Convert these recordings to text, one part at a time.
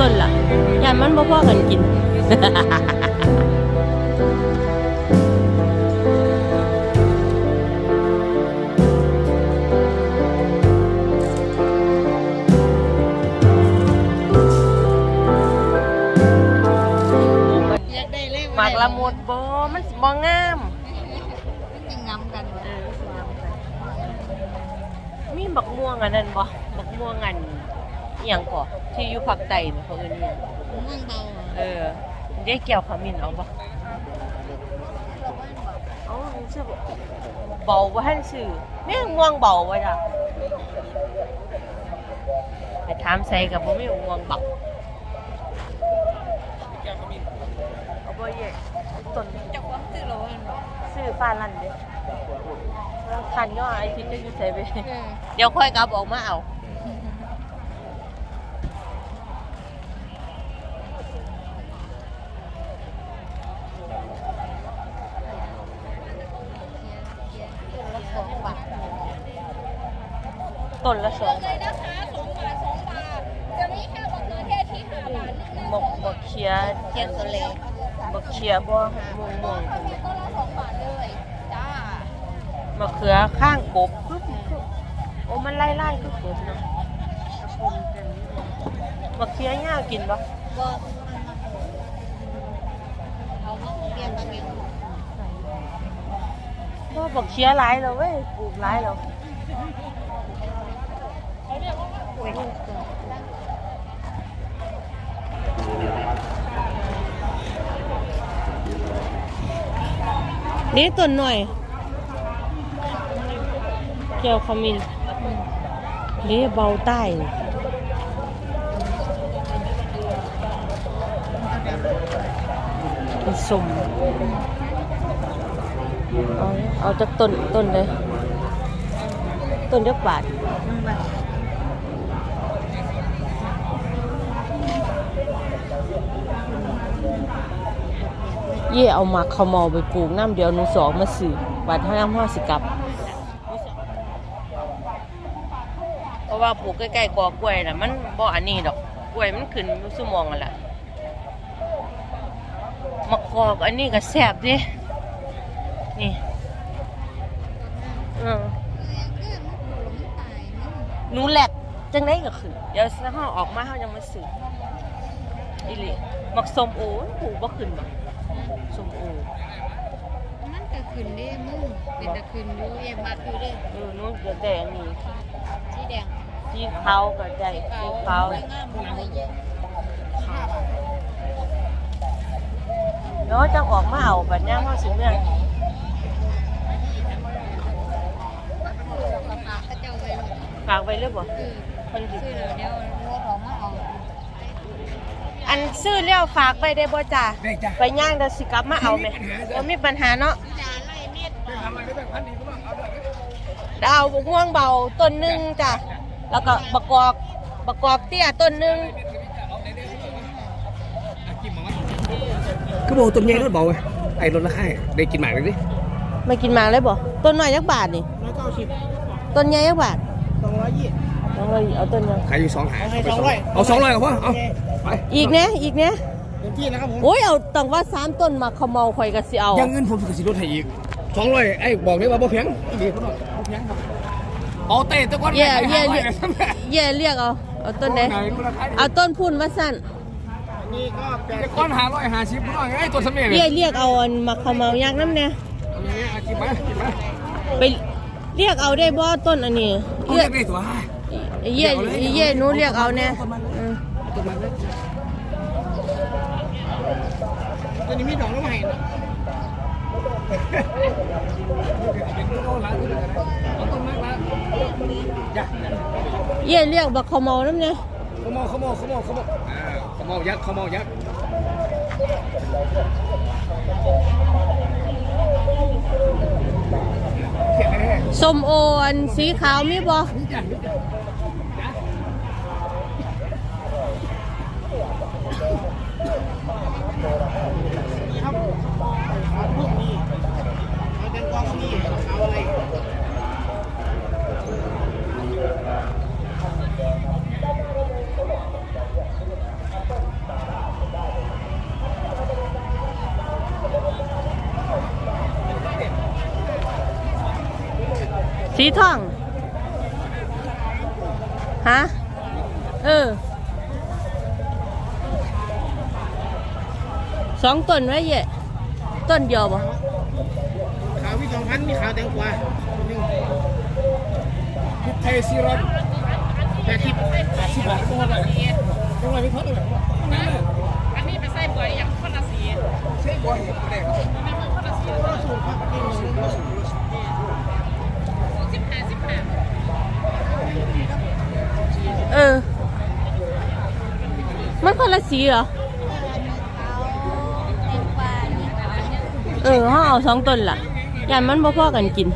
ต้นล่ะยานมันบ่พอกันกินอยากได้เลขหมากละมุดบ่มันสิบ่งามจะงำกันเออมีบักม่วงอันนั้นบ่บักม่วงอันอหย่างก่อที่อยู่ภาคใต้ เบาเออได้เกี่ยวขมิ้นเอาบ่เอาชื่อบ่เบาบ่ทันชื่อแม่งม่วงเบาบ่จ้ะไปถามใส่กับบ่มีม่วงเบาเอาบ่แย่ต้นจะความตื่นร้อนบอกชื่อฟ้าลั่นเด้คันย่อไอ้คิดจะอยู่ใส่ไปเออเดี๋ยวค่อยกลับออกมาเอา ต้นละสองเลยนะคะสองบาทสองบาทจะมีแค่มะเขือเทศที่ห้าบาทนี่นะบกบกเคียเทียนตัวเล็กบกเคียบ่ม่วงม่วงต้นละสองบาทเลยจ้ามะเขือข้างกบโอ้มันไล่ไล่คือกบเนาะมะเขือย่ากินปะบ่เอาเทียนตัวเล็กก็บักเคียหลายแล้วเว้ยปลูกหลายแล้ว นี่ต้นหน่อย เกี่ยวขมิ้นนี่เบาใต้สมเอาเอาจากต้นต้นเลยต้นเดียวบาท เย่เอามาขามาไปปลูกน้ำเดียวหนูสองมาสื่อบาทห้าห้าสิกับเพราะว่าปลูกใกล้ๆกอกล้วยน่ะมันบ่อันนี้ดอกกล้วยมันขึ้นอยู่ซุมองกันล่ะมะกอกอันนี้ก็แซ่บดินี่เออหนูแหลกจังไดก็ขึ้นเดี๋ยวถ้าเฮาออกมาเฮายังมาซื้ออีหลีมักส้มโอปลูกบ่ขึ้นบ่ ส้มโอมันก็ขึ้นเด้มึงเป็นตะขึ้นอยู่เอ็มมักอยู่เด้เออนูจะได้อันนี้สีแดงสีขาวก็ได้สีขาวงามเลยเยอะเนาะจังออกมาเอาบัดย่างเฮาสิเมืองปากกระเจ้าไว้เลยฝากไว้เลยบ่คนสิคือเดี๋ยวรถออกมาเอา อันซื้อแล้วฝากไว้ได้บ่จ้าได้จ้ะ ไปย่างเดี๋ยวสิกลับมาเอาไหมบ่มีปัญหาเนาะจานไล่เม็ดทำอะไรได้แบบพันดีก็ต้องเอาด้วยดาวบกม่วงเบาต้นหนึงจ้ะ แล้วก็บักกอกบักกอกเตี้ยต้นหนึงก็บอกต้นใหญ่รถเบาไงไอ้รถละค่ายได้กินหมากเลยดิไม่กินหมากเลยบ่ต้นน้อยยักบาทนี่ร้อยเก้าสิบต้นใหญ่ยักบาทสองร้อยยี่ เอาเลยเอาต้นยังขายอยู่สองหาเอาสองร้อยกับพ่อเอาไปอีกเนี้ยอีกเนี้ยเต็มที่นะครับผมโอ้ยเอาตั้งว่าสามต้นมาขโมยข่อยก็สิเอายังเงินผมก็สิลดให้อีกสองร้อยไอ้บอกได้ว่าบ่เพียงอีเดียวเขาบอกบ่เพียงครับเอาเตะตะก้อนเย่เย่เรียกเย่เรียกเอาเอาต้นไหนเอาต้นพุ่นมาสั้นนี่ก็แปดตะก้อนหาร้อยหาสิบน้อยไอ้ตัวสำเร็จเย่เรียกเอาอันมาขโมยยักษ์น้ำเนี่ยเอาอย่างนี้อาจิบมาจิบมาไปเรียกเอาได้บ่ต้นอันนี้เอาเรียเรีกยกได้ตัว เย่เย่หนูเรียกเอาเนี่ยอืมตัวมันเลยตัวนี้มีดอกแล้วมาให้นะเป็นต้นละเอาต้นมากละยักษ์เย่เรียกบักขโมยน้ำเนี่ยขโมยขโมยขโมยขโมยอ่าขโมยยักษ์ขโมยยักษ์เขียนเลยส้มโออันสีขาวมีบ่ นี่จ้ะนี่จ้ะ ครับพวกนี้เอาแตงกวาก็มีเอาอะไร สีทอง ฮะ เออ สองต้นไว้เยะต้นเดียวบ่ขาววิสองพันมีขาวแตงกวาหนึ่งพิเทซีรอนแปดสิบแปดสิบบาทก็ได้ยังไงไม่ทอดเลยนั่นเลยอันนี้ไปใส่บวยอย่างคนละสีใช่บ่อยไม่ได้ครับไม่เหมือนคนละสีสูตรครับสิบห้าสิบห้า เออ มันคนละสีเหรอ เออเขาเอาสองต้นล่ะยานมันบ่พอกันกิน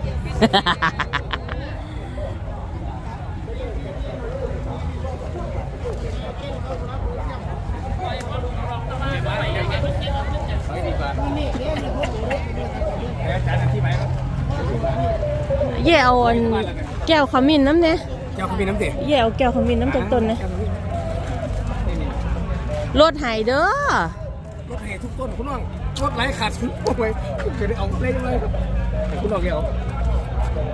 อาจารย์อธิบายครับเย่เอาอันแก้วขมิ้นน้ำเนี่ย เจ้าเขามีน้ำเตะเย่เอาแก้วขมิ้นน้ำจากต้นเนี่ยรถไห้เด้อรถไถทุกต้นคุณน้องรถไหลขาดทุกต้นเลยจะได้เอาได้ยังไงครับคุณน้องเดี๋ยว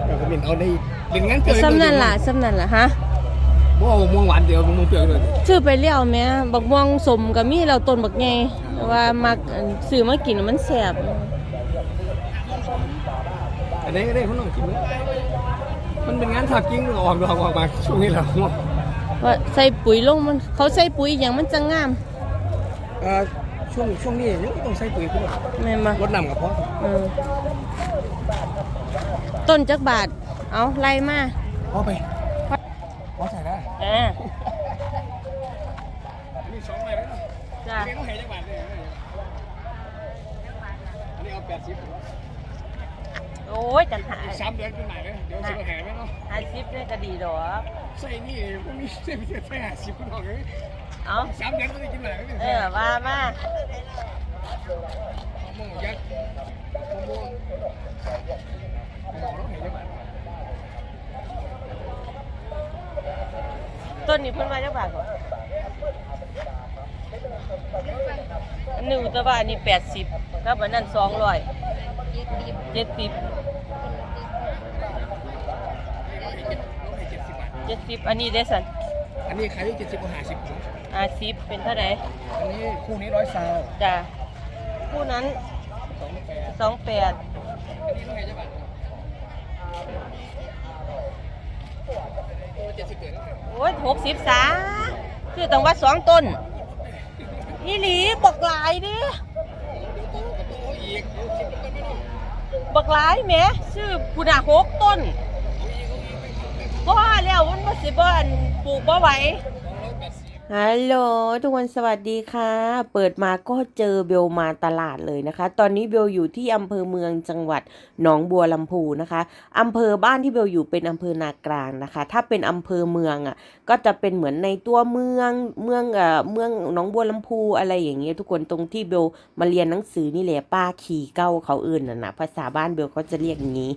เจ้าเขามีเอาในเล่นงานเกินซ้ำนั่นล่ะซ้ำนั่นล่ะฮะบ่เอาม่วงหวานเดียวม่วงเปรี้ยวเลยชื่อไปเลี้ยวแม่บักม่วงสมกับมีเราต้นบักใหญ่แต่ว่ามักอันซื้อมากินมันแซ่บอันนี้ก็ได้คุณน้องกินมั้ย มันเป็นงานถักกิ้งออกดอกออกมาช่วงนี้แหละว่าใส่ปุ๋ยลงมันเขาใส่ปุ๋ยอย่างมันจะงามเอ่อช่วงช่วงนี้ยังไม่ต้องใส่ปุ๋ยคุณน้องแม่นบ่รดน้ำกับพ่อเออต้นจักบาทเอาไล่มาพ่อไปพ่อใส่ได้ เออ อันนี้สองใบแล้ว จ้ะ อันนี้ต้องให้จักบาทเลยอันนี้เอาแปดสิบ โอ้ยจันหาย สามเดือนขึ้นใหม่เลยเดี๋ยวสิบแห่ไหมเนาะ หายซิปเนี่ยก็ดีดอก ใส่นี่พวกนี้ใส่ไปเท่าไหร่สิบคุณน้องเลย เอา สาม เดือนก็ได้กินใหม่เลยเออมามามะม่วงยักษ์มะม่วงหมอต้องให้จักบาทต้นนี้เพิ่นมาจักบาทก่อนอันหนึ่งตะบาทนี่แปดสิบครับอันนั้นสองร้อยเจ็ดสิบต้องให้เจ็ดสิบบาทเจ็ดสิบอันนี้ได้สันอันนี้ขายอยู่เจ็ดสิบกว่าห้าสิบ อาสิบเป็นเท่าไหร่อันนี้คู่นี้ร้อยซาวจ้ะผู้นั้นสองแปดสองแปดอันนี้ต้องให้จักบาทเจ็ดสิบเดือนแล้วโอ้ยหกสิบสาคือต้องวัดสองต้นอีหลีบักหลายเดิอีกคิดกันไม่รู้บักหลายแหม่ซื้อผู้น่ะหกต้นบ่แล้วมันบ่สิบ่อันปลูกบ่ไหว ฮัลโหลทุกคนสวัสดีค่ะ เปิดมาก็เจอเบลมาตลาดเลยนะคะ ตอนนี้เบลอยู่ที่อำเภอเมืองจังหวัดหนองบัวลำพูนะคะอำเภอบ้านที่เบลอยู่เป็นอำเภอนากลางนะคะ ถ้าเป็นอำเภอเมืองอะก็จะเป็นเหมือนในตัวเมืองเมืองเอ่อเมืองหนองบัวลำพูอะไรอย่างเงี้ยทุกคนตรงที่เบลมาเรียนหนังสือนี่แหละป้าขี่เก้าเขาเอื่นน่ะนะภาษาบ้านเบลเขาจะเรียกงี้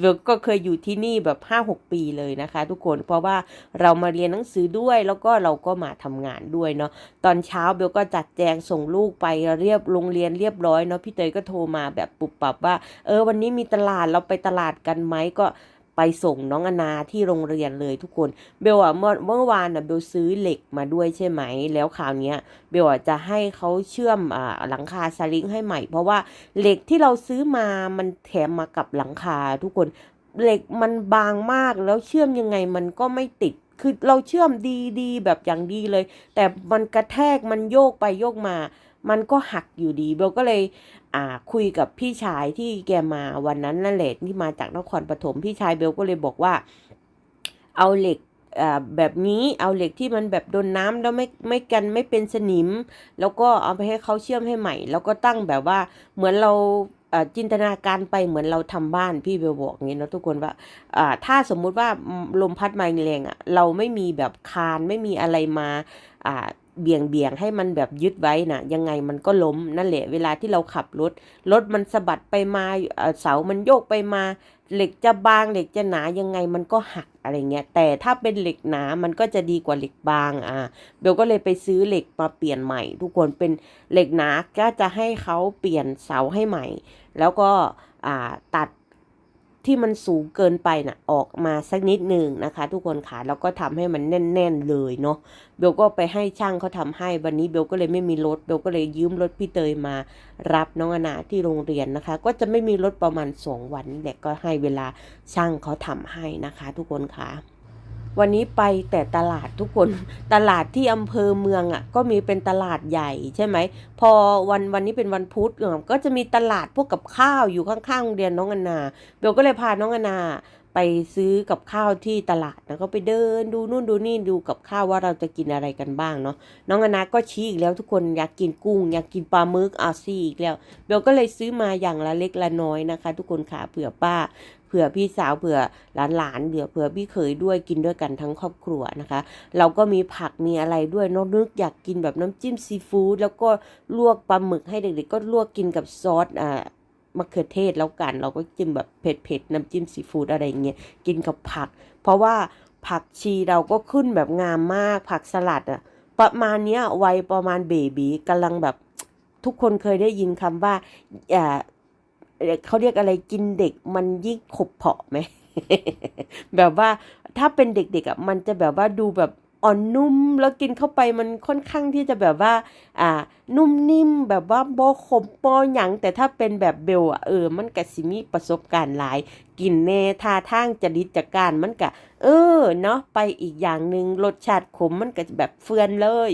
เบลก็เคยอยู่ที่นี่แบบห้าหกปีเลยนะคะ ทุกคนเพราะว่าเรามาเรียนหนังสือด้วยแล้วก็เราก็มาทำงานด้วยเนาะตอนเช้าเบลก็จัดแจงส่งลูกไปเรียบโรงเรียนเรียบร้อยเนาะพี่เตยก็โทรมาแบบปุบปับว่า เออวันนี้มีตลาดเราไปตลาดกันไหมก็ ไปส่งน้องอนาที่โรงเรียนเลยทุกคน เบลอะเมื่อเมื่อวานอะเบลซื้อเหล็กมาด้วยใช่ไหม แล้วคราวนี้เบลอะจะให้เขาเชื่อมอ่าหลังคาสลิงให้ใหม่ เพราะว่าเหล็กที่เราซื้อมามันแถมมากับหลังคาทุกคนเหล็กมันบางมากแล้วเชื่อมยังไงมันก็ไม่ติดคือเราเชื่อมดีดีแบบอย่างดีเลย แต่มันกระแทกมันโยกไปโยกมา มันก็หักอยู่ดีเบลก็เลยอ่าคุยกับพี่ชายที่แกมาวันนั้นนั่นแหละที่มาจากนครปฐมพี่ชายเบลก็เลยบอกว่า เอาเหล็กแบบนี้เอาเหล็กที่มันแบบโดนน้ำแล้วไม่ไม่กันไม่เป็นสนิม แล้วก็เอาไปให้เขาเชื่อมให้ใหม่ แล้วก็ตั้งแบบว่าเหมือนเราจินตนาการไปเหมือนเราทำบ้านพี่เบลบอกงี้เนะทุกคนว่าถ้าสมมุติว่าลมพัดมาแรงอะเราไม่มีแบบคานไม่มีอะไรมาอ่า เบี่ยงเบี่ยงให้มันแบบยึดไว้นะยังไงมันก็ล้มนั่นแหละเวลาที่เราขับรถ รถมันสะบัดไปมาเอ่อเสามันโยกไปมา เหล็กจะบางเหล็กจะหนายังไงมันก็หักอะไรเงี้ยแต่ถ้าเป็นเหล็กหนามันก็จะดีกว่าเหล็กบางอะเบลก็เลยไปซื้อเหล็กมาเปลี่ยนใหม่ ทุกคนเป็นเหล็กหนาก็จะให้เขาเปลี่ยนเสาให้ใหม่ แล้วก็อ่าตัด ที่มันสูงเกินไปน่ะออกมาสักนิดหนึ่งนะคะ ทุกคนค่ะแล้วก็ทำให้มันแน่น ๆเลยเนาะเบลก็ไปให้ช่างเขาทำให้วันนี้เบลก็เลยไม่มีรถเบลก็เลยยืมรถพี่เตยมา รับน้องอนาที่โรงเรียนนะคะ ก็จะไม่มีรถประมาณสองวันนี่แหละก็ให้เวลาช่างเขาทำให้นะคะ ทุกคนค่ะ วันนี้ไปแต่ตลาดทุกคน ตลาดที่อำเภอเมืองอะ ก็มีเป็นตลาดใหญ่ใช่ไหม พอวันวันนี้เป็นวันพุธก็จะมีตลาดพวกกับข้าวอยู่ข้างๆโรงเรียนน้องอนาเบลก็เลยพาน้องอนาไปซื้อกับข้าวที่ตลาดแล้วก็ไปเดินดูนู่นดูนี่ดูกับข้าวว่าเราจะกินอะไรกันบ้างเนาะน้องอนาก็ชี้อีกแล้วทุกคนอยากกินกุ้ง อยากกินปลาหมึกอาซี่อีกแล้วเบลก็เลยซื้อมาอย่างละเล็กละน้อยนะคะ ทุกคนค่ะเผื่อป้า ผื่อพี่สาวเผื่อหลานๆเผื่อเผื่อพี่เขยด้วยกินด้วยกันทั้งครอบครัวนะคะ เราก็มีผักมีอะไรด้วยน้องนึกอยากกินแบบน้ำจิ้มซีฟู้ดแล้วก็ลวกปลาหมึกให้เด็กๆก็ลวกกินกับซอสอ่ามะเขือเทศแล้วกัน เราก็จิ้มแบบเผ็ดๆน้ำจิ้มซีฟู้ดอะไรเงี้ยกินกับผัก เพราะว่าผักชีเราก็ขึ้นแบบงามมากผักสลัดอะประมาณเนี้ยวัยประมาณเบบีกำลังแบบทุกคนเคยได้ยินคำว่าอ่า เขาเรียกอะไรกินเด็กมันยิ่งขบเพาะไหมแบบว่าถ้าเป็นเด็กๆอะมันจะแบบว่าดูแบบอ่อนนุ่มแล้วกินเข้าไปมันค่อนข้างที่จะแบบว่า อ่า นุ่มนิ่มแบบว่าบ่ขมปอหยังแต่ถ้าเป็นแบบเบลอะเออมันกะสิมีประสบการณ์หลาย กินแน่ท่าทางจริจักการมันก็เออเนาะไปอีกอย่างหนึ่งรสชาติขมมันก็จะแบบเฟือนเลย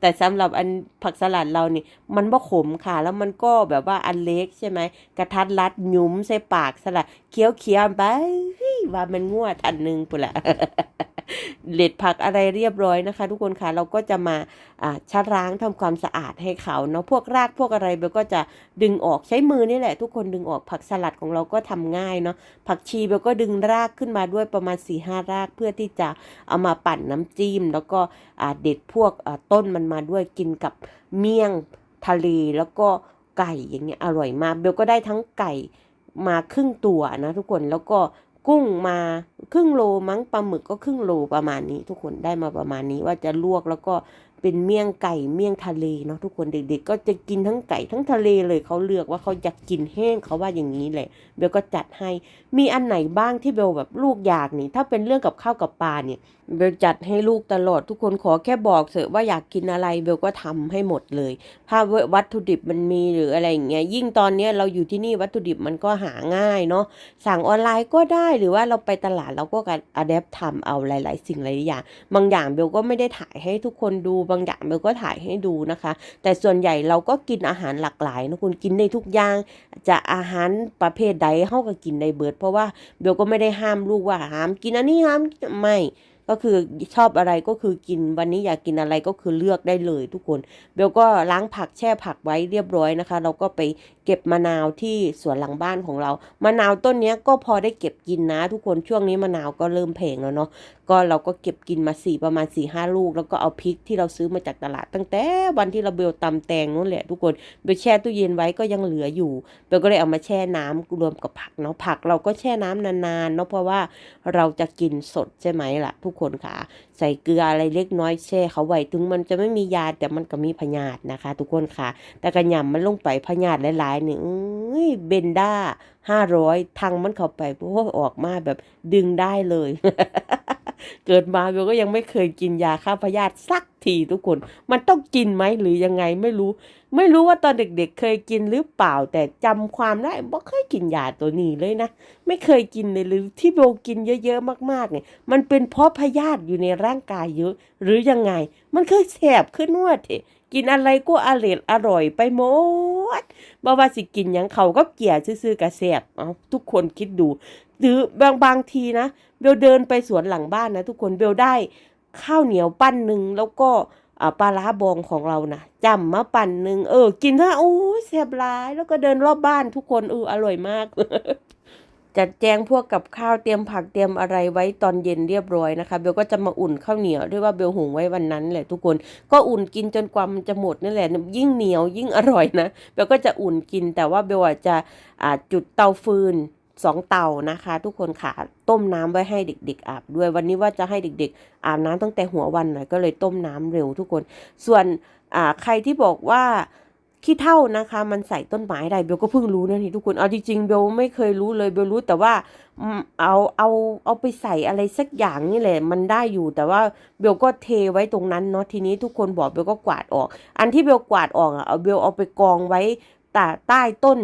แต่สำหรับอันผักสลัดเรานี่ มันบ่ขมค่ะ แล้วมันก็แบบว่าอันเล็กใช่ไหมกระทัดรัดหยุมใส่ปากสลัดเคี้ยวเคี้ยวไปว่ามันง่วทันหนึ่งปุ่นละเล็ดผักอะไรเรียบร้อยนะคะ ทุกคนค่ะเราก็จะมาอ่าชะล้างทำความสะอาดให้เขาเนาะพวกรากพวกอะไรเบลก็จะดึงออกใช้มือนี่แหละ ทุกคนดึงออกผักสลัดของเราก็ทำง่ายเนาะผักชีเบลก็ดึงรากขึ้นมาด้วยประมาณ4ีหรากเพื่อที่จะเอามาปั่นน้ำจิ้ม แล้วก็เด็ดพวกต้นมันมาด้วยกินกับเมี่ยงทะเลแล้วก็ไก่อย่างเงี้ยอร่อยมากเบลก็ได้ทั้งไก่มาครึ่งตัวนะทุกคนแล้วก็กุ้งมาครึ่งโลมั้งปลาหมึกก็ครึ่งโลประมาณนี้ ทุกคนได้มาประมาณนี้ว่าจะลวกแล้วก็ เป็นเมี่ยงไก่เมี่ยงทะเลเนาะทุกคนเด็กๆ ก็จะกินทั้งไก่ทั้งทะเลเลยเขาเลือกว่าเขาอยากกินแห้งเขาว่าอย่างนี้แหละเบลก็จัดให้มีอันไหนบ้างที่เบลแบบลูกอยากนี่ ถ้าเป็นเรื่องกับข้าวกับปลาเนี่ย เบลจัดให้ลูกตลอดทุกคนขอแค่บอกเถอะว่าอยากกินอะไรเบลก็ทำให้หมดเลย ถ้าวัตถุดิบมันมีหรืออะไรอย่างเงี้ยยิ่งตอนเนี้ยเราอยู่ที่นี่วัตถุดิบมันก็หาง่ายเนาะสั่งออนไลน์ก็ได้หรือว่าเราไปตลาดเราก็การอะแดปทำเอาหลาย ๆ สิ่งหลายอย่าง บางอย่างเบลก็ไม่ได้ถ่ายให้ทุกคนดูบางอย่างเบลก็ถ่ายให้ดูนะคะ แต่ส่วนใหญ่เราก็กินอาหารหลากหลายนะคุณกินได้ทุกอย่าง จะอาหารประเภทใดเฮาก็กินได้เบิด เพราะว่าเบลก็ไม่ได้ห้ามลูกว่าห้ามกินอันนี้ห้ามไม่ ก็คือชอบอะไรก็คือกินวันนี้อยากกินอะไรก็คือเลือกได้เลยทุกคนเบลก็ล้างผักแช่ผักไว้เรียบร้อยนะคะ เราก็ไปเก็บมะนาวที่สวนหลังบ้านของเรามะนาวต้นนี้ก็พอได้เก็บกินนะ ทุกคนช่วงนี้มะนาวก็เริ่มแพงแล้วเนาะก็เราก็เก็บกินมาสี่ประมาณสี่ห้าลูก แล้วก็เอาพริกที่เราซื้อมาจากตลาดตั้งแต่วันที่เราเบลตำแตงนั่นแหละทุกคนเบลแช่ตู้เย็นไว้ก็ยังเหลืออยู่เบลก็เลยเอามาแช่น้ำรวมกับผักเนาะผักเราก็แช่น้ำนานๆเนาะเพราะว่าเราจะกินสดใช่ไหมล่ะทุกคนค่ะ ใส่เกลืออะไรเล็กน้อยแช่เขาไว้ถึงมันจะไม่มียาแต่มันก็มีพยาธินะคะ ทุกคนค่ะ แต่กระยำมันลงไปพยาธิหลายๆนี่อุ้ยเบนด้าห้าร้อยทางมันเข้าไปโอ้ออกมาแบบดึงได้เลย เกิดมาเบลก็ยังไม่เคยกินยาฆ่าพยาธิสักทีทุกคน มันต้องกินไหมหรือยังไงไม่รู้ ไม่รู้ว่าตอนเด็กๆเคยกินหรือเปล่า แต่จำความได้บ่เคยกินยาตัวนี้เลยนะ ไม่เคยกินเลยหรือที่เบลกินเยอะๆมากๆเนี่ยมันเป็นเพราะพยาธิอยู่ในร่างกายเยอะ หรือยังไง มันเคยแสบขึ้นนวดเถกินอะไรก็อร่อยอร่อยไปหมดบ่ว่าสิกินยังเขาก็เกลี่ยซื่อๆกะแสบเอาทุกคนคิดดู หรือบางบางทีนะ เบลเดินไปสวนหลังบ้านนะ ทุกคนเบลได้ข้าวเหนียวปั้นหนึ่งแล้วก็ปลาร้าบองของเรานะจำมาปั่นหนึ่งเออ กินถ้าโอ้แสบร้าย แล้วก็เดินรอบบ้านทุกคนเอออร่อยมาก จัดแจงพวกกับข้าวเตรียมผักเตรียมอะไรไว้ตอนเย็นเรียบร้อยนะคะเบลก็จะมาอุ่นข้าวเหนียวด้วยว่าเบลหุงไว้วันนั้นแหละทุกคน ก็อุ่นกินจนกว่ามจะหมดนี่แหละ ยิ่งเหนียวยิ่งอร่อยนะเบลก็จะอุ่นกินแต่ว่าเบลจะจุดเตาฟืนสองเตานะคะ ทุกคนค่ะต้มน้ำไว้ให้เด็ก ๆ อาบด้วยวันนี้ว่าจะให้เด็ก ๆ อาบน้ำตั้งแต่หัววันหน่อยก็เลยต้มน้ำเร็วทุกคน ส่วนใครที่บอกว่า ขี้เท่านะคะ มันใส่ต้นไม้ได้เบลก็เพิ่งรู้นะนี่ทุกคนเอาจริงๆเบลไม่เคยรู้เลยเบลรู้แต่ว่าเอาเอาเอาไปใส่อะไรสักอย่างนี่แหละมันได้อยู่แต่ว่าเบลก็เทไว้ตรงนั้นเนาะทีนี้ทุกคนบอกเบลก็กวาดออก อันที่เบลกวาดออกอะเอาเบลเอาไปกองไว้ใต้ใต้ต้น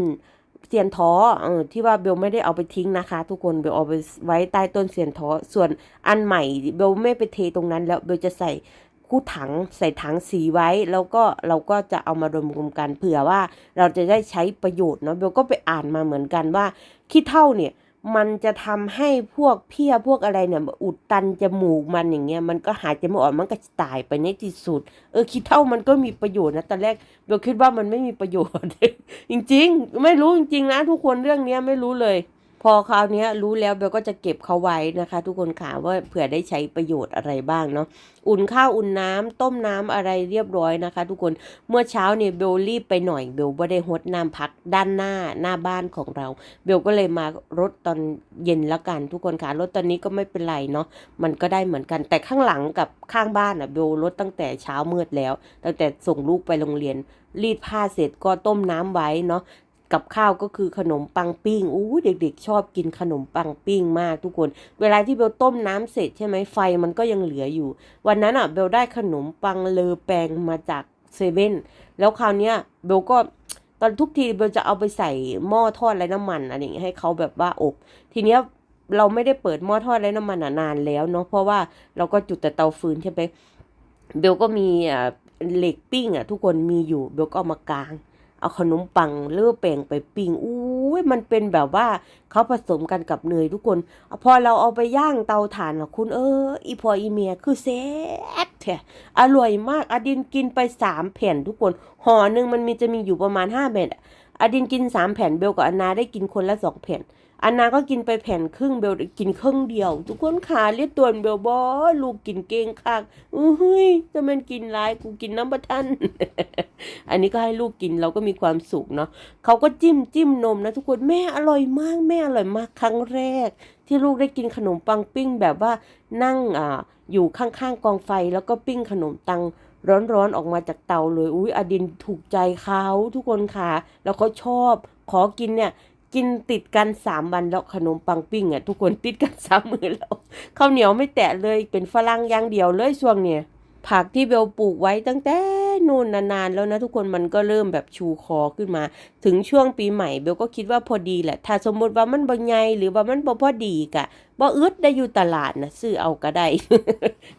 เสียนท้อเออที่ว่าเบลไม่ได้เอาไปทิ้งนะคะ ทุกคนเบลเอาไปไว้ใต้ต้นเสียนท้อส่วนอันใหม่เบลไม่ไปเทตรงนั้นแล้วเบลจะใส่ คู่ถังใส่ถังสีไว้ แล้วก็เราก็จะเอามารวมรวมกันเผื่อว่าเราจะได้ใช้ประโยชน์เนาะเบลก็ไปอ่านมาเหมือนกันว่าขี้เท่าเนี่ยมันจะทำให้พวกเพี้ยพวกอะไรเนี่ยอุดตันจมูกมันอย่างเงี้ยมันก็หายใจไม่ออกมันก็ตายไปในที่สุด เออคิดเท่ามันก็มีประโยชน์นะตอนแรกเบลคิดว่ามันไม่มีประโยชน์ จริง ๆ ไม่รู้จริง ๆ นะ ทุกคนเรื่องเนี้ยไม่รู้เลย พอคราวนี้รู้แล้วเบลก็จะเก็บเขาไว้นะคะ ทุกคนค่ะว่าเผื่อได้ใช้ประโยชน์อะไรบ้างเนาะอุ่นข้าวอุ่นน้ำต้มน้ำอะไรเรียบร้อยนะคะ ทุกคนเมื่อเช้าเนี่ยเบลรีบไปหน่อยเบลไม่ได้ฮดน้ำพักด้านหน้าหน้าบ้านของเรา เบลก็เลยมารถตอนเย็นแล้วกันทุกคนค่ะรถตอนนี้ก็ไม่เป็นไรเนาะมันก็ได้เหมือนกันแต่ข้างหลังกับข้างบ้านอะเบลรถตั้งแต่เช้ามืดแล้วตั้งแต่ส่งลูกไปโรงเรียนรีดผ้าเสร็จก็ต้มน้ำไว้เนาะ กับข้าวก็คือขนมปังปิ้งอู้เด็กๆ ชอบกินขนมปังปิ้งมากทุกคน เวลาที่เบลต้มน้ำเสร็จใช่ไหมไฟมันก็ยังเหลืออยู่ วันนั้นอะเบลได้ขนมปังเลอแปงมาจากเซเว่นแล้วคราวเนี้ยเบลก็ตอนทุกทีเบลจะเอาไปใส่หม้อทอดไร้น้ำมันอะไรอย่างเงี้ยให้เขาแบบว่าอบ ทีเนี้ยเราไม่ได้เปิดหม้อทอดไร้น้ำมันนานแล้วเนาะเพราะว่าเราก็จุดแต่เตาฟืนใช่ไหมเบลก็มีอ่าเหล็กปิ้งอะทุกคนมีอยู่เบลก็เอามากาง เอาขนมปังเลือแป้งไปปิ้งอู้ยมันเป็นแบบว่าเขาผสมกันกับเนยทุกคนพอเราเอาไปย่างเตาถ่านอะคุณเอออีพออีเมียคือแซ่บแท้อร่อยมากอดินกินไปสามแผ่นทุกคนห่อหนึ่งมันมีจะมีอยู่ประมาณห้าแผ่นอะอดินกินสามแผ่นเบลกับอนนาได้กินคนละสองแผ่น อนนาก็กินไปแผ่นครึ่งเบลกินครึ่งเดียว ทุกคนขาเรียกตัวเบลบอลูกกินเก่งคักอุ้ยจะมันกินหลายกูกินน้ำประทันอันนี้ก็ให้ลูกกินเราก็มีความสุขเนาะเขาก็จิ้มจิ้มนมนะทุกคนแม่อร่อยมากแม่อร่อยมากครั้งแรก ที่ลูกได้กินขนมปังปิ้งแบบว่านั่งอ่าอยู่ข้างๆกองไฟแล้วก็ปิ้งขนมตังร้อนๆออกมาจากเตาเลย อุ้ยอดินถูกใจเขาทุกคนค่ะ แล้วเขาชอบ ขอกินเนี่ย กินติดกันสามวันแล้วขนมปังปิ้งอะทุกคนติดกันสามมือแล้วข้าวเหนียวไม่แตะเลยเป็นฝรั่งอย่างเดียวเลยช่วงเนี้ยผักที่เบลปลูกไว้ตั้งแต่นู่นนานๆแล้วนะทุกคนมันก็เริ่มแบบชูคอขึ้นมา ถึงช่วงปีใหม่เบลก็คิดว่าพอดีแหละ ถ้าสมมติว่ามันบ่ใหญ่หรือว่ามันบ่พอดีกะบ่อึดได้อยู่ตลาดนะซื้อเอาก็ได้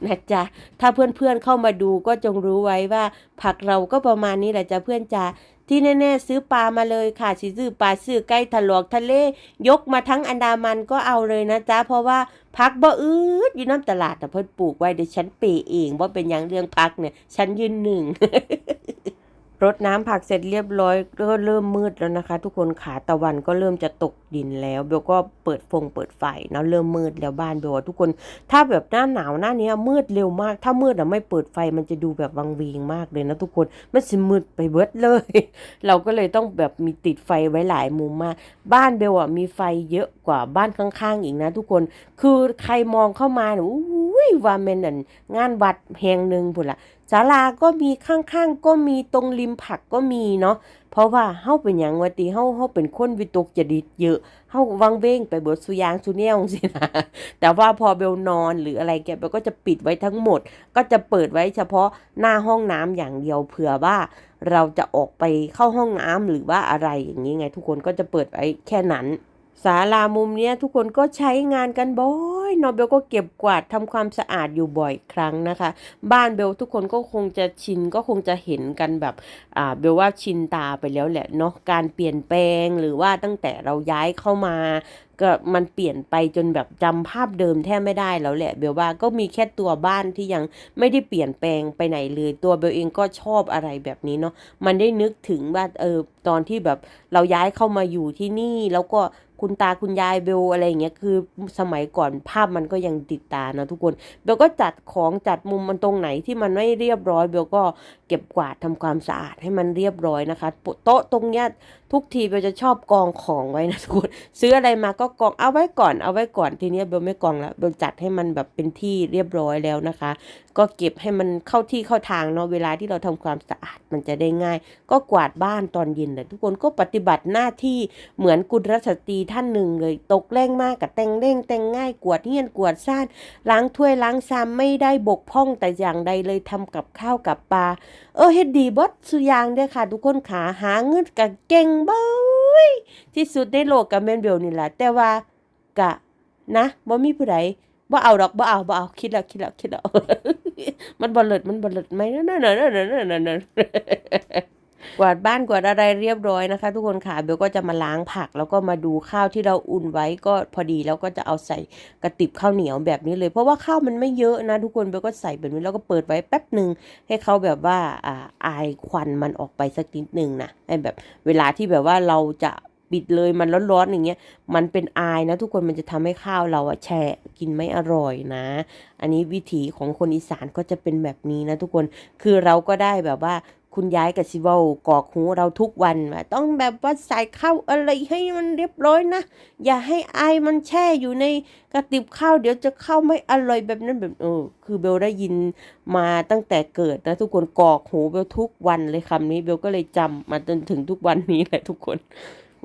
นะจ๊ะ ถ้าเพื่อนๆเข้ามาดูก็จงรู้ไว้ว่า ผักเราก็ประมาณนี้แหละจ้ะเพื่อนจ้า ที่แน่ๆซื้อปลามาเลยค่ะสิซื้อปลาซื้อไก่ถลอกทะเล ยกมาทั้งอันดามันก็เอาเลยนะจ๊ะ เพราะว่าพักบ่อืดอยู่น้ำตลาดแต่เพิ่นปลูกไว้เดี๋ยวฉันเปเองว่าเป็นอย่างเรื่องพักเนี่ย ฉันยืนหนึ่ง รดน้ำผักเสร็จเรียบร้อยก็เริ่มมืดแล้วนะคะ ทุกคนขาตะวันก็เริ่มจะตกดินแล้วเบลก็เปิดฟงเปิดไฟเนาะเริ่มมืดแล้วบ้านเบลทุกคน ถ้าแบบหน้าหนาวหน้าเนี้ยมืดเร็วมาก ถ้ามืดอะไม่เปิดไฟมันจะดูแบบวังเวงมากเลยนะทุกคนมันสิมืดไปเบิดเลย เราก็เลยต้องแบบมีติดไฟไว้หลายมุมมาก บ้านเบลอะมีไฟเยอะกว่าบ้านข้างๆอีกนะ ทุกคนคือใครมองเข้ามาเนี่ยอุ้ว่าแม่นอั่นงานวัดแห่งหนึ่งพุ่นละ ศาลาก็มีข้างๆก็มีตรงริมผักก็มีเนาะเพราะว่าเฮาเป็นหยังวะติเฮาเฮาเป็นคนวิตกจริตเยอะเฮาวังเว้งไปเบิดสุยางสุแนวสินะแต่ว่าพอเบลนอนหรืออะไรแกเบลก็จะปิดไว้ทั้งหมด ก็จะเปิดไว้เฉพาะหน้าห้องน้ำอย่างเดียวเผื่อว่าเราจะออกไปเข้าห้องน้ำหรือว่าอะไรอย่างนี้ไง ทุกคนก็จะเปิดไว้แค่นั้น ศาลามุมเนี้ยทุกคนก็ใช้งานกันบ่อยเนาะเบลก็เก็บกวาดทำความสะอาดอยู่บ่อยครั้งนะคะ บ้านเบลทุกคนก็คงจะชินก็คงจะเห็นกันแบบอ่าเบลว่าชินตาไปแล้วแหละเนาะการเปลี่ยนแปลงหรือว่าตั้งแต่เราย้ายเข้ามา ก็มันเปลี่ยนไปจนแบบจำภาพเดิมแทบไม่ได้แล้วแหละเบลว่าก็มีแค่ตัวบ้านที่ยังไม่ได้เปลี่ยนแปลงไปไหนเลยตัวเบลเองก็ชอบอะไรแบบนี้เนาะมันได้นึกถึงว่าเออตอนที่แบบเราย้ายเข้ามาอยู่ที่นี่แล้วก็คุณตาคุณยายเบลอะไรอย่างเงี้ยคือสมัยก่อนภาพมันก็ยังติดตานะทุกคนเบลก็จัดของจัดมุมมันตรงไหนที่มันไม่เรียบร้อยเบลก็เก็บกวาดทำความสะอาดให้มันเรียบร้อยนะคะโต๊ะตรงเนี้ย ทุกทีเบลจะชอบกองของไว้นะทุกคนซื้ออะไรมาก็กองเอาไว้ก่อนเอาไว้ก่อนทีนี้เบลไม่กองแล้วเบลจัดให้มันแบบเป็นที่เรียบร้อยแล้วนะคะ ก็เก็บให้มันเข้าที่เข้าทางเนาะเวลาที่เราทำความสะอาดมันจะได้ง่าย ก็กวาดบ้านตอนเย็นเลยทุกคนก็ปฏิบัติหน้าที่เหมือนกุลรัชตรีท่านหนึ่งเลย ตกแรงมากกับแต่งเร่งแต่งง่ายกวาดเฮียนกวาดซ่านล้างถ้วยล้างชามไม่ได้บกพร่องแต่อย่างใดเลยทำกับข้าวกับปลา เออเฮ็ดดีบดสุยางเด้อค่ะ ทุกคนขาหาเงินกะเก่งบ้ยที่สุดในโลกกับแมนเบลนี่แหละแต่ว่ากะนะบ่มีผู้ใดบ่เอาดอกบ่เอาบ่เอาคิดแล้วคิดแล้วคิดแล้วมันบ่เลิศมันบ่เลิศไหมนั่นนั่นนั่นนั่นนั่นนั่น กวาดบ้านกวาดอะไรเรียบร้อยนะคะ ทุกคนค่ะเบลก็จะมาล้างผัก แล้วก็มาดูข้าวที่เราอุ่นไว้ก็พอดีแล้วก็จะเอาใส่กระติบข้าวเหนียวแบบนี้เลย เพราะว่าข้าวมันไม่เยอะนะ ทุกคนเบลก็ใส่แบบนี้แล้วก็เปิดไว้แป๊บหนึ่งให้เขาแบบว่าอ่าอายควันมันออกไปสักนิดหนึ่งนะให้แบบเวลาที่แบบว่าเราจะปิดเลยมันร้อนๆอย่างเงี้ยมันเป็นอายนะ ทุกคนมันจะทำให้ข้าวเราอะแช่กินไม่อร่อยนะ อันนี้วิถีของคนอีสานก็จะเป็นแบบนี้นะทุกคนคือเราก็ได้แบบว่า คุณยายกับซิเวลกอกหูเราทุกวันว่าต้องแบบว่าใส่ข้าวอะไรให้มันเรียบร้อยนะ อย่าให้อายมันแช่อยู่ในกระติบข้าวเดี๋ยวจะเข้าไม่อร่อยแบบนั้นแบบเออคือเบลได้ยินมาตั้งแต่เกิดนะทุกคนกอกหูเบลทุกวันเลยคำนี้เบลก็เลยจำมาจนถึงทุกวันนี้แหละทุกคน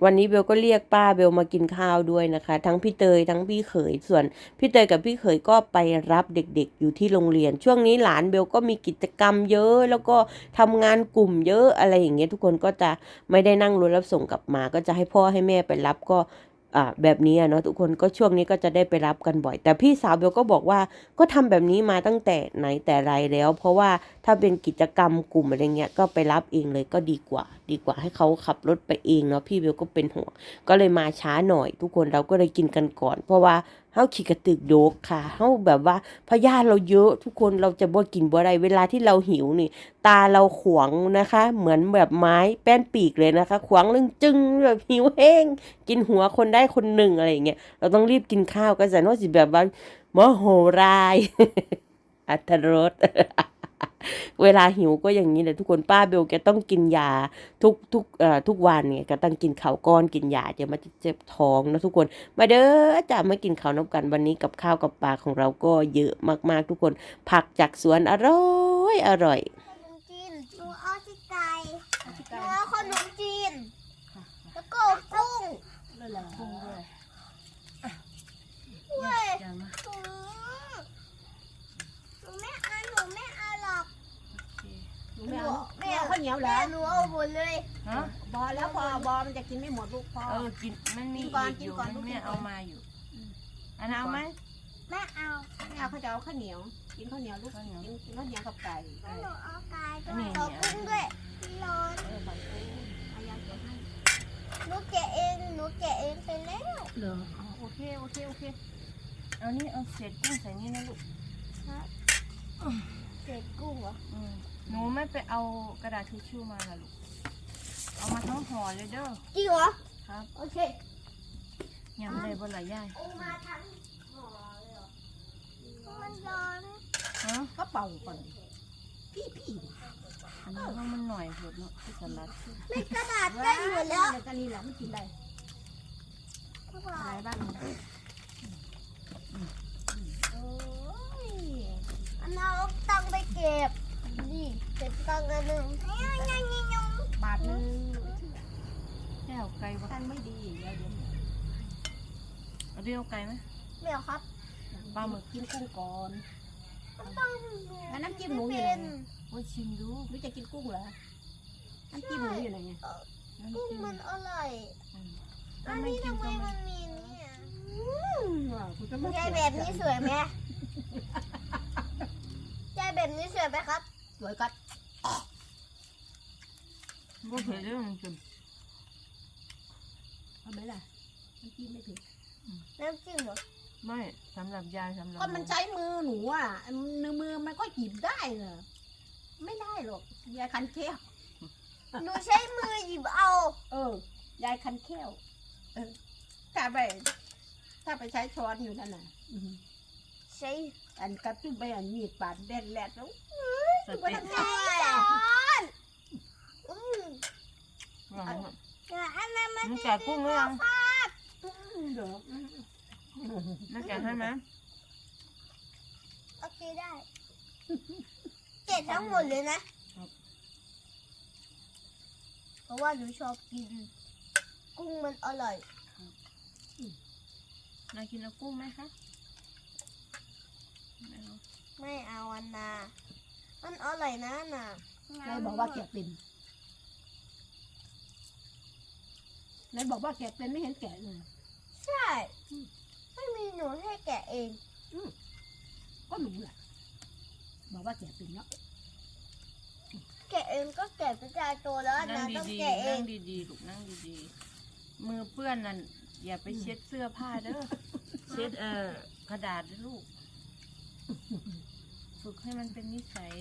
วันนี้เบลก็เรียกป้าเบลมากินข้าวด้วยนะคะ ทั้งพี่เตยทั้งพี่เขยส่วนพี่เตยกับพี่เขยก็ไปรับเด็กๆ อยู่ที่โรงเรียน ช่วงนี้หลานเบลก็มีกิจกรรมเยอะ แล้วก็ทำงานกลุ่มเยอะอะไรอย่างเงี้ยทุกคนก็จะไม่ได้นั่งรถรับส่งกลับมา ก็จะให้พ่อให้แม่ไปรับก็ อ่าแบบนี้เนาะทุกคนก็ช่วงนี้ก็จะได้ไปรับกันบ่อย แต่พี่สาวเบลก็บอกว่าก็ทำแบบนี้มาตั้งแต่ไหนแต่ไรแล้ว เพราะว่าถ้าเป็นกิจกรรมกลุ่มอะไรเงี้ยก็ไปรับเองเลยก็ดีกว่า ดีกว่าให้เขาขับรถไปเองเนาะพี่เบลก็เป็นห่วงก็เลยมาช้าหน่อย ทุกคนเราก็เลยกินกันก่อน เพราะว่า เฮาขี่กระตึกโดกค่ะเฮาแบบว่าพยาธิเราเยอะทุกคนเราจะบ่กินบ่ได้เวลาที่เราหิวนี่ ตาเราขวางนะคะ เหมือนแบบไม้แป้นปีกเลยนะคะ ขวางเรื่องจึงแบบหิวแห้ง กินหัวคนได้คนหนึ่งอะไรอย่างเงี้ยเราต้องรีบกินข้าวก็จะว่าสิแบบว่าโมโหรายอัตรส เวลาหิวก็อย่างนี้แหละทุกคนป้าเบลแกต้องกินยาทุกทุกเอ่อทุกวันเนี่ยก็ต้องกินข้าวก้อนกินยาจะมาเจ็บท้องนะทุกคน มาเด้อจ้ามากินข้าวน้ำกันวันนี้กับข้าวกับปลาของเราก็เยอะมากๆทุกคน ผักจากสวนอร่อยอร่อยขนมจีนหนูเอาที่ไก่หนูเอาขนมจีน แล้วก็กุ้ง เลยเหรอพุงด้วย เว้ย จะมา หนูหนูไม่เอาหนูไม่เอาหรอก หนู ห ไม่ นู เอา ไม่ เอาข้าวเหนียวเหรอแม่หนูเอาหมดเลยฮะบอแล้วพอบอมันจะกินไม่หมดลูกพอ เออกินมันมีกินก่อนอีกอยู่กินก่อนมันลูกแม่กินก่อน เอามาอยู่อันนั้นเอาไหม แม่เอาไม่เอาเขาจะเอาข้าวเหนียว กินข้าวเหนียวลูกข้าวเหนียว กินกินข้าวเหนียวกับไก่แล้วหนูเอาไก่ด้อัวนนี้ยเอากุ้งด้วยพี่ร้อนเออขอบคุณอายาเก็บให้หนูแกะเองหนูแกะเองไปแล้วเหรออ๋อโอเคโอเคโอเคเอานี่เอาเศษกุ้งใส่นี่นะลูกเศษกุ้งเหรออืม หนูไม่ไปเอากระดาษทิชชู่มาล่ะลูก เอามาทั้งห่อเลยเด้อ จริงเหรอ ครับ โอเคยังได้บ่ละย่ายเอามาทั้งห่อเลยเหรอมันร้อนฮะก็เป่าก่อนพี่พี่อันนี้ว่ามันหน่อยเถอะเนาะที่สลัดไม่กระดาษได้หมดแล้วเดี๋ยวจะนี่แหละไม่กินได้อะไรบ้างโอ้ยอันเอาตังค์ไปเก็บ นี่เก็บตังค์อันหนึ่งยังยังยังยังบาทนึงแก้วไก่บ่ตั้งไม่ดีเดี๋ยวเดี๋ยวเอาเรียวไก่ไหมไม่เอาครับปลาหมึกกินกุ้งก่อนมันต้องแล้วน้ำจิ้มหนูอยู่ไหน โอ้ยชิมดูหรือจะกินกุ้งเหรอน้ำจิ้มหนูอยู่ไหนเนี่ยน้ำกุ้งจิ้มมันอร่อยอืมอันนี้ทำไมมันมีเนี่ยคุณจะไม่ยายแบบนี้สวยไหมยายแบบนี้สวยไหมครับส วยก็บ่เผ็ดเด้อมันจิ้มเอาไหมล่ะน้ำจิ้มไม่ผิดน้ำจิ้มเหรอไม่สำหรับยายสำหรับก็มันใช้มือหนูอะมือมือมันก็หยิบได้เหรอไม่ได้หรอกยายคันแค้วหนูใช้มือหยิบเอา เออยายคันแค้วเออถ้าไปถ้าไปใช้ช้อนอยู่นั่นน่ะอืมใช้อันกระตุ้นไปอันมีดปาดแดดแลดแล้ว สเต็กใช้ช้อนอืมวางไว้แต่อันนั้นมันมึงแกะกุ้งหรือยังครับอืมเดี๋ยวน่าแกะให้ไหมโอเคได้เก็บทั้งหมดเลยนะ เพราะว่าหนูชอบกิน กุ้งมันอร่อยนายกินเอากุ้งไหมคะ ไม่เอา ไม่เอาอันนา มันอร่อยนะน่ะนายบอกว่าแกะเป็นนายบอกว่าแกะเป็นไม่เห็นแกะเลยใช่ ไม่มีหนูให้แกะเอง ก็หนูแหละบอกว่าแกะเป็นเนาะแกะเองก็แกะไปจายตัวแล้วอันนั่นางต้องดีแกะๆเอนั่งงดีๆลูกนั่งดีๆ มือเปื้อนนั่นอย่าไปเช็ดเสื้อผ้าเด้อ เช็ดเอ่อกระดาษด้วยลูก ฝึกให้มันเป็นนิสัย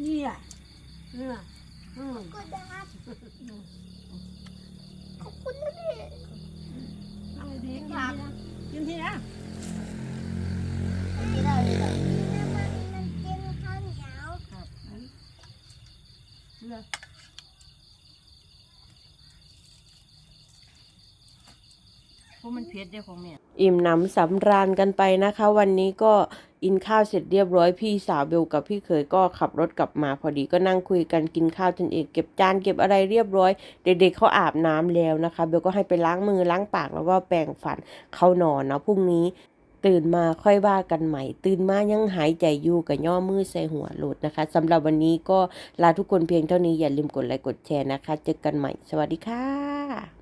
เนี่ยเนี่ยอืมก็ได้ขอบคุณนะพี่เอาดีกินทีนะกินทีนะไม่ได้เลยมันมันกินข้าวเหนียวเลย เพราะมันเผ็ดเดียวของแม่ อิ่มหนำสำราญกันไปนะคะ วันนี้ก็อินข้าวเสร็จเรียบร้อยพี่สาวเบลกับพี่เขยก็ขับรถกลับมาพอดีก็นั่งคุยกันกินข้าวจนเอกเก็บจานเก็บอะไรเรียบร้อย เด็กๆเขาอาบน้ำแล้วนะคะเบลก็ให้ไปล้างมือล้างปากแล้วก็แปรงฟันเข้านอนเนาะพรุ่งนี้ตื่นมาค่อยว่ากันใหม่ ตื่นมายังหายใจอยู่กับย่อมือใส่หัวโหลดนะคะสำหรับวันนี้ก็ลาทุกคนเพียงเท่านี้อย่าลืมกดไลค์กดแชร์นะคะ เจอกันใหม่ สวัสดีค่ะ